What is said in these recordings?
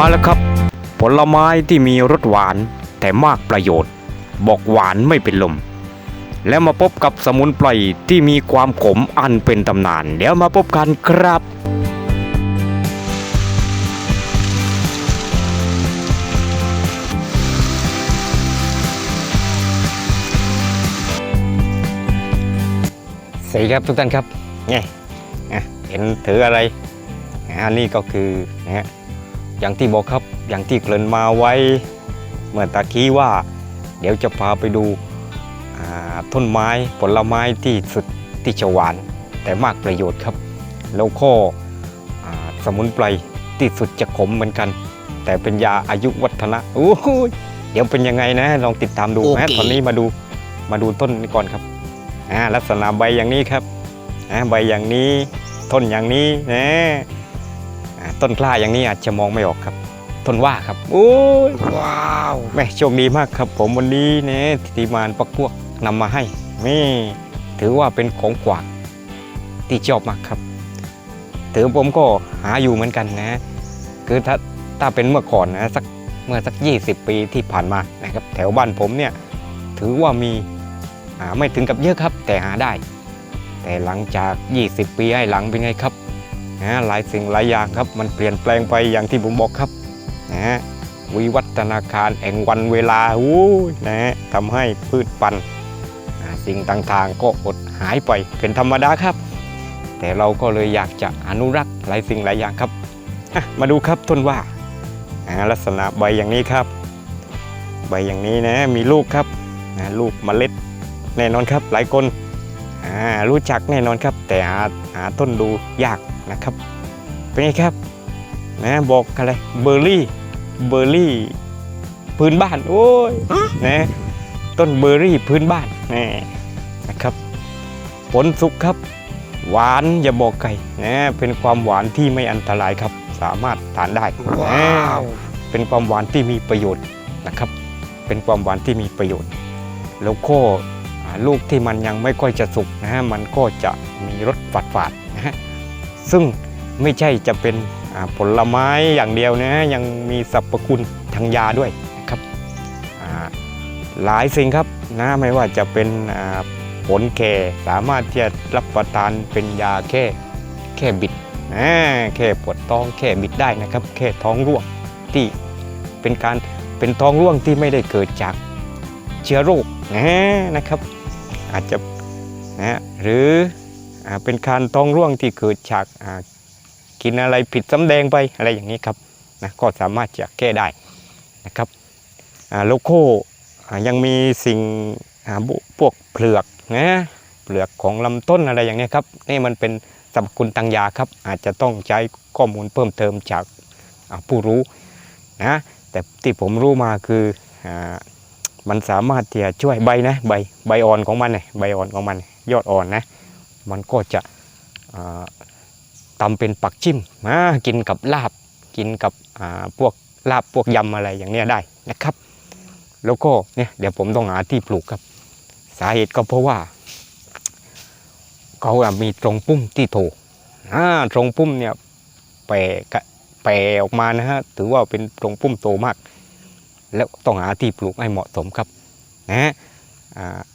มาแล้วครับ ผลไม้ที่มีรสหวานแต่มากประโยชน์ บอกหวานไม่เป็นลม แล้วมาพบกับสมุนไพรที่มีความขมอันเป็นตำนาน เดี๋ยวมาพบกันครับสวัสดีครับทุกท่านครับไงอะเห็นถืออะไรอันนี้ก็คือนะฮะ อย่างที่บอกครับอย่างที่เกริ่นมาไว้เมื่อตะกี้ว่า เดี๋ยวจะพาไปดูอ่าต้นไม้ผลไม้ที่สุดที่จะหวาน แต่มากประโยชน์ครับ แล้วก็อ่าสมุนไพรที่สุดจะขมเหมือนกัน แต่เป็นยาอายุวัฒนะโอ้โหเดี๋ยวเป็นยังไงนะ ลองติดตามดูนะโอเคตอนนี้มาดูมาดูต้นนี้ก่อนครับอ่าลักษณะใบอย่างนี้ครับอ่าใบอย่างนี้ต้นอย่างนี้นะอ่า ต้นกล้าอย่างนี้อาจจะมองไม่ออกครับต้นว่าครับโอ้ยว้าวแม่โชคดีมากครับ ผมวันนี้เนี่ยทีมงานปักพวกนำมาให้นี่ถือว่าเป็นของขวัญที่ชอบมากครับ ถือผมก็หาอยู่เหมือนกันนะ คือถ้าถ้าเป็นเมื่อก่อนนะสักเมื่อสัก 20 ปีที่ผ่านมานะครับ แถวบ้านผมเนี่ยถือว่ามีอ่าไม่ถึงกับเยอะครับ แต่หาได้ แต่หลังจาก 20 ปีให้หลังเป็นไงครับ นะหลายสิ่งหลายอย่างครับมันเปลี่ยนแปลงไปอย่างที่ผมบอกครับนะวิวัฒนาการแห่งวันเวลาอู้ยนะทำให้พืชพันธุ์อ่าสิ่งต่างๆ ก็อดหายไปเป็นธรรมดาครับ แต่เราก็เลยอยากจะอนุรักษ์หลายสิ่งหลายอย่างครับมาดูครับต้นว่าลักษณะใบอย่างนี้ครับ ใบอย่างนี้นะมีลูกครับนะลูกเมล็ดแน่นอนครับหลายคนอ่ารู้จักแน่นอนครับ แต่หาหาต้นดูยาก นะครับ เป็นไงครับนะบอกอะไรเบอร์รี่เบอร์รี่พื้นบ้านโอ้ยนะต้นเบอร์รี่พื้นบ้านนี่นะครับ ผลสุกครับ หวานอย่าบอกไก่นะเป็นความหวานที่ไม่อันตรายครับ สามารถทานได้ว้าวนะเป็นความหวานที่มีประโยชน์นะครับ เป็นความหวานที่มีประโยชน์ แล้วก็อ่าลูกที่มันยังไม่ค่อยจะสุกนะฮะมันก็จะมีรสฝาดๆนะฮะ ซึ่งไม่ใช่จะเป็นอ่าผลไม้อย่างเดียวนะฮะยังมีสรรพคุณทางยาด้วยนะครับอ่าหลายสิ่งครับนะไม่ว่าจะเป็นอ่าผลแก่สามารถที่จะรับประทานเป็นยาแค่แค่บิดนะแค่ปวดท้องแค่บิดได้นะครับ แค่ท้องร่วงที่เป็นการเป็นท้องร่วงที่ไม่ได้เกิดจากเชื้อโรคนะนะครับ อาจจะนะหรืออา เป็นการท้องร่วงที่เกิดจากกินอะไรผิดสำแดงไปอะไรอย่างนี้ครับนะก็สามารถจะแก้ได้นะครับโลโก้ยังมีสิ่งพวกเปลือกนะเปลือกของลำต้นอะไรอย่างนี้ครับนี่มันเป็นสรรพคุณทางยาครับ อาจจะต้องใช้ข้อมูลเพิ่มเติมจากผู้รู้นะแต่ที่ผมรู้มาคืออมันสามารถที่จะช่วยใบนะใบใบอ่อนของมันเนี่ยใบอ่อนของมันยอดอ่อนนะ มันก็จะอ่าตำเป็นปักจิ้มมากินกับลาบกินกับพวกลาบพวกยำอะไรอย่างเนี้ยได้นะครับ แล้วก็เนี่ยเดี๋ยวผมต้องหาที่ปลูกครับ สาเหตุก็เพราะว่า เขามีตรงปุ้มที่โถอ่าตรงปุ้มเนี่ยแปรกะแปรออกมานะฮะถือว่าเป็นตรงปุ้มโตมาก แล้วต้องหาที่ปลูกให้เหมาะสมครับนะฮะ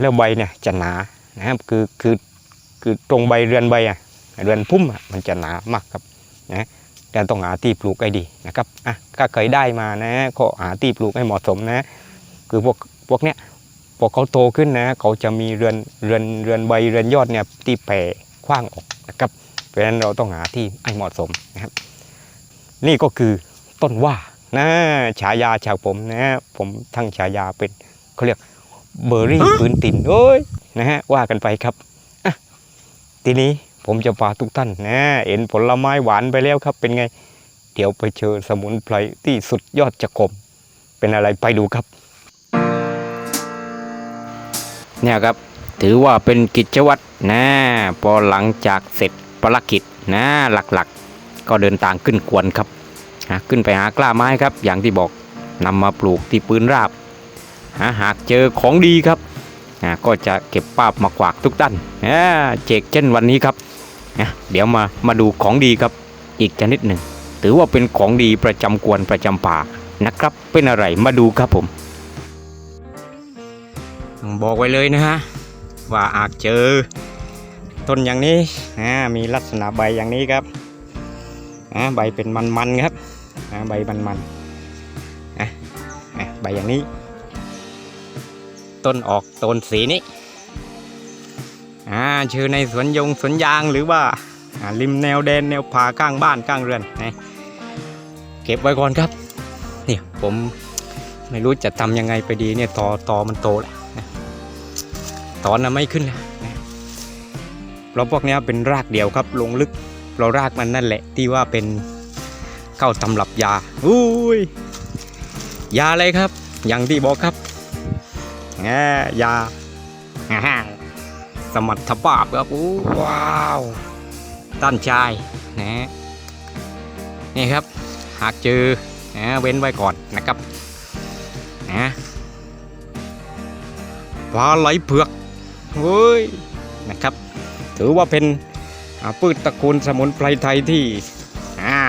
แล้วใบเนี่ยจะหนานะครับคือคือ คือตรงใบเรือนใบอะเรือนพุ่มอะมันจะหนามากครับนะแต่ต้องหาที่ปลูกให้ดีนะครับอะถ้าเคยได้มานะก็หาที่ปลูกให้เหมาะสมนะ คือพวกพวกเนี้ยพอเขาโตขึ้นนะ เขาจะมีเรือนเรือนเรือนใบเรือนยอดเนี่ยที่แผ่กว้างออกนะครับ เพราะฉะนั้นเราต้องหาที่ให้เหมาะสมนะครับ นี่ก็คือต้นว่านะฉายาจากผมนะผมทั้งฉายาเป็นเขาเรียกเบอร์รี่พื้นตินโอ้ยนะฮะว่ากันไปครับ ทีนี้ผมจะพาทุกท่านนะเห็นผลไม้หวานไปแล้วครับ เป็นไง เดี๋ยวไปเจอสมุนไพรที่สุดยอดจะขมเป็นอะไรไปดูครับ เนี่ยครับถือว่าเป็นกิจวัตรนะพอหลังจากเสร็จภารกิจนะหลักๆ ก็เดินทางขึ้นกวนครับนะขึ้นไปหากล้าไม้ครับ อย่างที่บอกนำมาปลูกที่ปืนราบหาหากเจอของดีครับ ก็จะเก็บภาพมากวากทุกท่านเจกเช่นวันนี้ครับเดี๋ยวมามาดูของดีครับอีกชนิดหนึ่ง ถือว่าเป็นของดีประจำกวนประจำป่านะครับ เป็นอะไรมาดูครับผม บอกไว้เลยนะฮะ ว่าอาจเจอ ต้นอย่างนี้มีลักษณะใบอย่างนี้ครับใบเป็นมันๆครับใบมันๆใบอย่างนี้ ต้นออกต้นสีนี้อ่าชื่อในสวนยงสวนยางหรือว่าริมแนวแดนแนวผาข้างบ้านข้างเรือนนะเก็บไว้ก่อนครับเนี่ยผมไม่รู้จะทำยังไงไปดีเนี่ยตอตอมันโตแล้วนะตอนน่ะไม่ขึ้นแล้วนะเพราะพวกนี้เป็นรากเดียวครับลงลึกเรารากมันนั่นแหละที่ว่าเป็นเข้าตำรับยาอุ้ยยาอะไรครับ อย่างที่บอกครับ แงยาสมรรถภาพครับอู้ว้าวต้านชายนะนี่ครับ หากเจอนะเว้นไว้ก่อนนะครับนะปลาไหลเผือกเฮ้ยนะครับ ถือว่าเป็นพืชตระกูลสมุนไพรไทยที่อ่า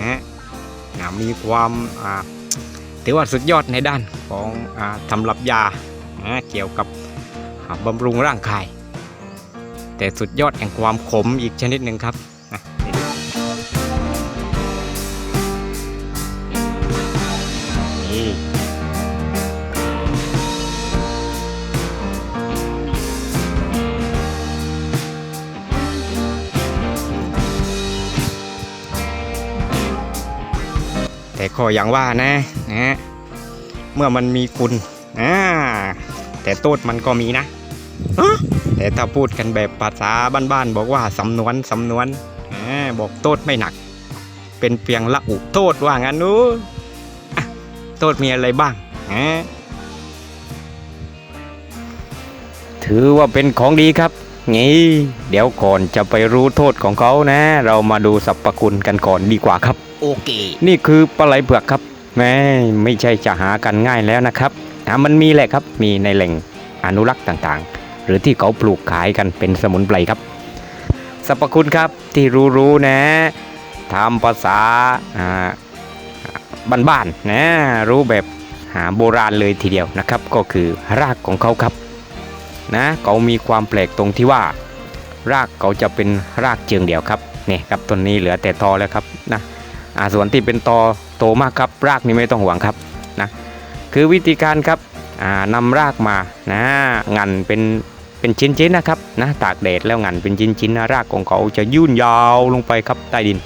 นะมีความอ่า ถือว่าสุดยอดในด้านของอาทำรับยาเกี่ยวกับบำรุงร่างกาย แต่สุดยอดแห่งความขมอีกชนิดหนึ่งครับนี่ แต่ข้อย่างว่านะนะเมื่อมันมีคุณอ่าแต่โทษมันก็มีนะแต่ถ้าพูดกันแบบภาษาบ้านๆบอกว่าสำนวนสำนวนบอกโทษไม่หนัก เป็นเพียงละอุโทษว่างั้นนู้โทษมีอะไรบ้างถือว่าเป็นของดีครับงี้เดี๋ยวก่อนจะไปรู้โทษของเขานะ เรามาดูสรรพคุณกันก่อนดีกว่าครับ โอเค นี่คือปลาไหลเผือกครับแม่ไม่ใช่จะหากันง่ายแล้วนะครับอะมันมีแหละครับมีในแหล่งอนุรักษ์ต่างๆ หรือที่เขาปลูกขายกันเป็นสมุนไพรครับสรรพคุณครับที่รู้ๆนะทำภาษาอ่าบ้านๆนะรู้แบบหาโบราณเลยทีเดียวนะครับ ก็คือรากของเขาครับนะเขามีความแปลกตรงที่ว่า รากเขาจะเป็นรากเชิงเดียวครับนี่ครับต้นนี้เหลือแต่ตอแล้วครับนะ อ่าส่วนที่เป็นตอโตมากครับรากนี่ไม่ต้องห่วงครับนะคือวิธีการครับอ่านำรากมานะงันเป็นเป็นชิ้นๆนะครับนะตากแดดแล้วงันเป็นชิ้นๆนะรากของเขาจะยื่นยาวลงไปครับใต้ดิน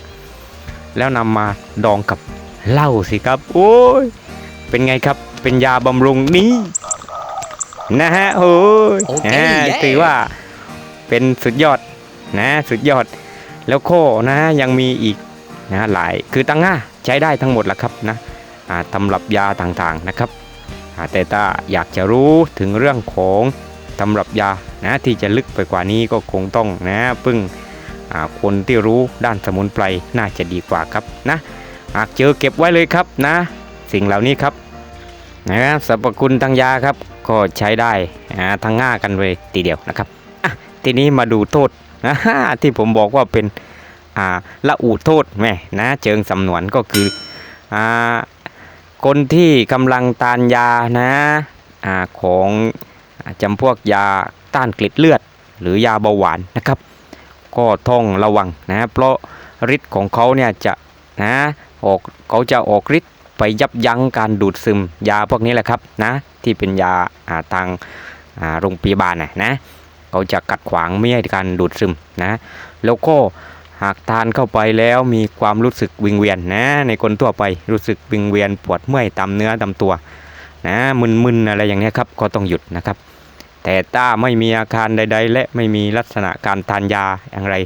แล้วนำมาดองกับเหล้าสิครับ โอ้ยเป็นไงครับเป็นยาบำรุงนี้นะฮะโอ้ยโอเคอ่าเย้ถือว่าเป็นสุดยอดนะสุดยอด แล้วโคนะยังมีอีก นะหลายคือตั้งง่าใช้ได้ทั้งหมดแหละครับนะอ่าตำรับยาต่างๆนะครับแต่ถ้าอยากจะรู้ถึงเรื่องของตำรับยานะที่จะลึกไปกว่านี้ก็คงต้องนะพึ่งคนที่รู้ด้านสมุนไพรน่าจะดีกว่าครับนะหากเจอเก็บไว้เลยครับนะ สิ่งเหล่านี้ครับนะสรรพคุณทางยาครับก็ใช้ได้อ่าทั้งง่ากันเลยทีเดียวนะครับทีนี้มาดูโทษนะที่ผมบอกว่าเป็น อ่าละอุโทษแม่นะเชิงสำนวนก็คืออ่าคนที่กำลังทานยานะอ่าของจำพวกยาต้านกลิดเลือด หรือยาเบาหวานนะครับ ก็ต้องระวังนะเพราะฤทธิ์ของเขาเนี่ยจะนะออกเขาจะออกฤทธิ์ไปยับยั้งการดูดซึมยาพวกนี้แหละครับนะที่เป็นยาอ่าทางอ่าโรงพยาบาลนะนะเขาจะกัดขวางไม่ให้การดูดซึมนะแล้วก็ หากทานเข้าไปแล้วมีความรู้สึกวิงเวียนนะ ในคนทั่วไปรู้สึกวิงเวียนปวดเมื่อยตามเนื้อตามตัวนะมึนๆอะไรอย่างเนี้ยครับก็ต้องหยุดนะครับ แต่ถ้าไม่มีอาการใด ๆ และไม่มีลักษณะการทานยาอย่างไร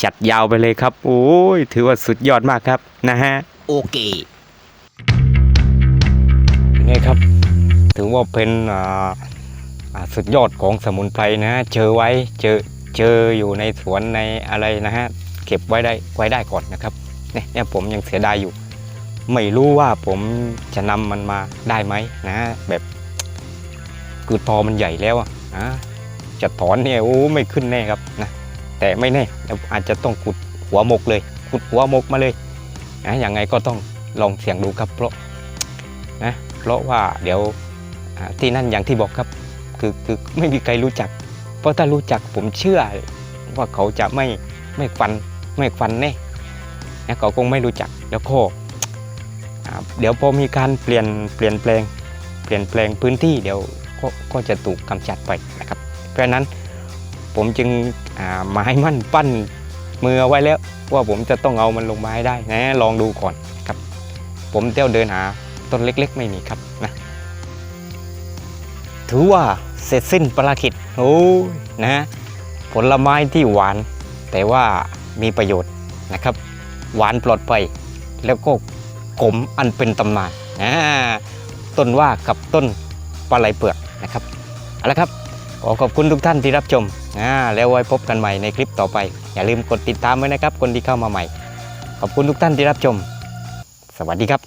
ฉัดยาวไปเลยครับ โอ้ยถือว่าสุดยอดมากครับนะฮะโอเคนี่ครับถือว่าเป็นอ่าอ่าสุดยอดของสมุนไพรนะฮะเจอไว้เจอเจออยู่ในสวนในอะไรนะฮะ เก็บไว้ได้ไว้ได้ก่อนนะครับเนี่ยผมยังเสียดายอยู่ ไม่รู้ว่าผมจะนำมันมาได้ไหมนะ แบบคือตอมันใหญ่แล้วอะนะจะถอนเนี่ยโอ้ไม่ขึ้นแน่ครับนะแต่ไม่แน่อาจจะต้องขุดหัวมกเลยขุดหัวมกมาเลยนะยังไงก็ต้องลองเสี่ยงดูครับ เพราะนะเพราะว่าเดี๋ยวที่นั่นอย่างที่บอกครับ คือคือไม่มีใครรู้จัก เพราะถ้ารู้จักผมเชื่อว่าเขาจะไม่ไม่ฟัน ไม่ฟันแน่นะเขาคงไม่รู้จักแล้วก็อ่าเดี๋ยวพอมีการเปลี่ยนเปลี่ยนแปลงเปลี่ยนแปลงพื้นที่เดี๋ยวก็ก็จะถูกกำจัดไปนะครับ เพราะนั้นผมจึงอ่าหมายมั่นปั้นมือไว้แล้วว่าผมจะต้องเอามันลงมาให้ได้นะลองดูก่อนครับ ผมเที่ยวเดินหาต้นเล็กๆ ไม่มีครับนะถือว่าเสร็จสิ้นภารกิจโอ้ยนะผลไม้ที่หวาน แต่ว่า มีประโยชน์นะครับ หวานปลอดภัยแล้วก็ขมอันเป็นตำนานต้นว่ากับต้นปลาไหลเปลือกนะครับเอาละครับขอขอบคุณทุกท่านที่รับชมแล้วไว้พบกันใหม่ในคลิปต่อไป อย่าลืมกดติดตามไว้นะครับ คนที่เข้ามาใหม่ ขอบคุณทุกท่านที่รับชม สวัสดีครับ